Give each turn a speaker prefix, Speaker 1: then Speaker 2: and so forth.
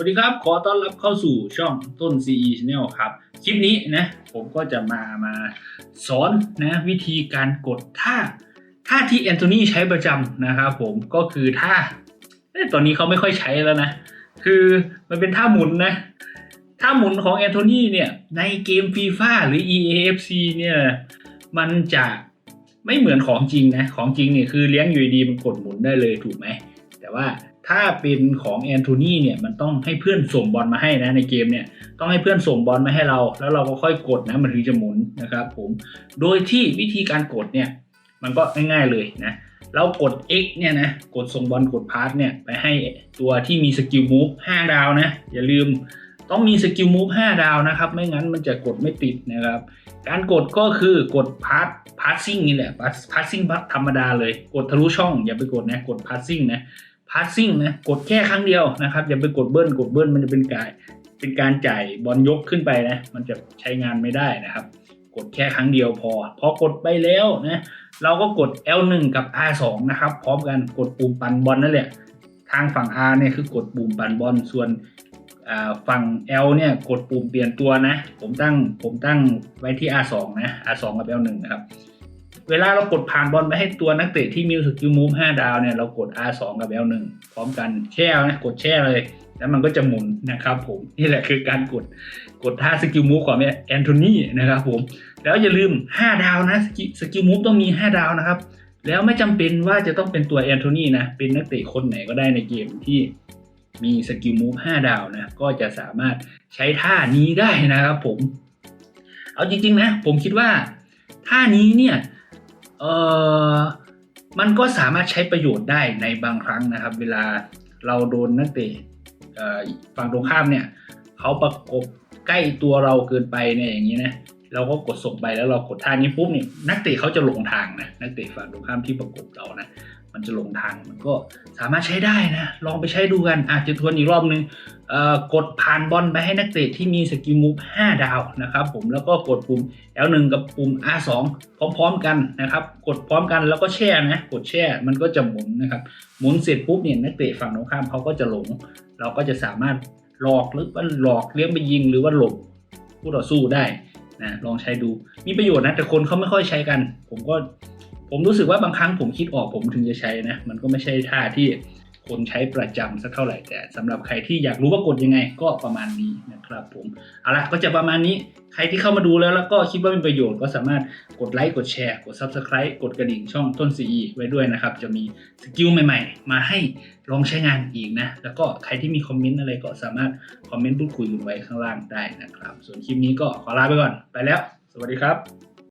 Speaker 1: วัสดีครับ ขอต้อนรับเข้าสู่ช่องต้น CE Channel ครับ คลิปนี้นะ ผมก็จะมามาสอนนะวิธีการกดท่าท่าที่แอนโทนีใช้ประจำนะครับผมก็คือท่าตอนนี้เขาไม่ค่อยใช้แล้วนะ คือมันเป็นท่าหมุนนะ ท่าหมุนของแอนโทนีเนี่ยในเกมฟีฟ่าหรือ EAFC เนี่ยมันจะไม่เหมือนของจริงนะ ของจริงเนี่ยคือเลี้ยงอยู่ดีมันกดหมุนได้เลยถูกไหม แต่ว่า ถ้าเป็นของแอนโทนีเนี่ยมันต้องให้เพื่อนส่งบอลมาให้นะในเกมเนี่ยต้องให้เพื่อนส่งบอลมาให้เรา แล้วเราก็ค่อยกดนะมันถึงจะหมุนนะครับผมโดยที่วิธีการกดเนี่ยมันก็ง่ายๆเลยนะเรากด X เนี่ยนะกดส่งบอลกดพาสเนี่ยไปให้ตัวที่มีสกิลมูฟ5ดาวนะอย่าลืมต้องมีสกิลมูฟ5ดาวนะครับ ไม่งั้นมันจะกดไม่ติดนะครับ การกดก็คือกดพาสพาสซิ่งนี่แหละพาสซิ่งธรรมดาเลย กดทะลุช่องอย่าไปกดนะ กดพาสซิ่งนะ พาสซิ่งนะกดแค่ครั้งเดียวนะครับอย่าไปกดเบิ้ลกดเบิ้ลมันจะเป็นการเป็นการจ่ายบอลยกขึ้นไปนะ มันจะใช้งานไม่ได้นะครับ กดแค่ครั้งเดียวพอ พอกดไปแล้วนะเราก็กด L1 กับ R2 นะครับ พร้อมกันกดปุ่มปั่นบอลนั่นแหละ ทางฝั่ง R เนี่ยคือกดปุ่มปั่นบอลส่วนฝั่ง L เนี่ยกดปุ่มเปลี่ยนตัวนะ ผมตั้งผมตั้งไว้ที่ R2 นะ R2 กับ L1 นะครับ เวลาเรากดผ่านบอลไปให้ตัวนักเตะที่มีสกิลมูฟ5ดาวเนี่ยเรากด R2 กับ L1 พร้อมกันแช่นะกดแช่เลย แล้วมันก็จะหมุนนะครับผมนี่แหละคือการกดกดท่าสกิลมูฟของแอนโทนีนะครับผมแล้วอย่าลืม 5 ดาวนะสกิลมูฟต้องมี 5 ดาวนะครับ แล้วไม่จำเป็นว่าจะต้องเป็นตัวแอนโทนีนะเป็นนักเตะคนไหนก็ได้ในเกมที่มีสกิลมูฟ5ดาวนะก็จะสามารถใช้ท่านี้ได้นะครับผม เอาจริงๆนะผมคิดว่าท่านี้เนี่ย เออมันก็สามารถใช้ประโยชน์ได้ในบางครั้งนะครับ เวลาเราโดนนักเตะฝั่งตรงข้ามเนี่ยเขาประกบใกล้ตัวเราเกินไปเนี่ยอย่างนี้นะเราก็กดส่งไปแล้วเรากดท่านี้ปุ๊บเนี่ยนักเตะเขาจะหลงทางนะนักเตะฝั่งตรงข้ามที่ประกบเรานะ มันจะหลงทางมันก็สามารถใช้ได้นะ ลองไปใช้ดูกันอาจจะทวนอีกรอบนึงกดผ่านบอลไปให้นักเตะที่มีสกิลมูฟ5 ดาวนะครับผมแล้วก็กดปุ่ม L1 กับปุ่ม R2 พร้อมๆกันนะครับ กดพร้อมกันแล้วก็แช่นะกดแช่มันก็จะหมุนนะครับ หมุนเสร็จปุ๊บเนี่ยนักเตะฝั่งตรงข้ามเขาก็จะหลง เราก็จะสามารถหลอกหรือว่าหลอกเลี้ยงไปยิงหรือว่าหลบผู้ต่อสู้ได้นะลองใช้ดูมีประโยชน์นะแต่คนเขาไม่ค่อยใช้กัน ผมก็ ผมรู้สึกว่าบางครั้งผมคิดออกผมถึงจะใช้นะ มันก็ไม่ใช่ท่าที่คนใช้ประจำสักเท่าไหร่แต่สำหรับใครที่อยากรู้ว่ากดยังไงก็ประมาณนี้นะครับผมเอาละก็จะประมาณนี้ใครที่เข้ามาดูแล้วแล้วก็คิดว่าเป็นประโยชน์ก็สามารถกดไลค์กดแชร์ กด Subscribe กดกระดิ่งช่องต้น CE ไว้ด้วยนะครับ จะมีสกิลใหม่ๆ มาให้ลองใช้งานอีกนะ แล้วก็ใครที่มีคอมเมนต์อะไรก็สามารถคอมเมนต์พูดคุยกันไว้ข้างล่างได้นะครับ ส่วนคลิปนี้ก็ขอลาไปก่อนไปแล้ว สวัสดีครับ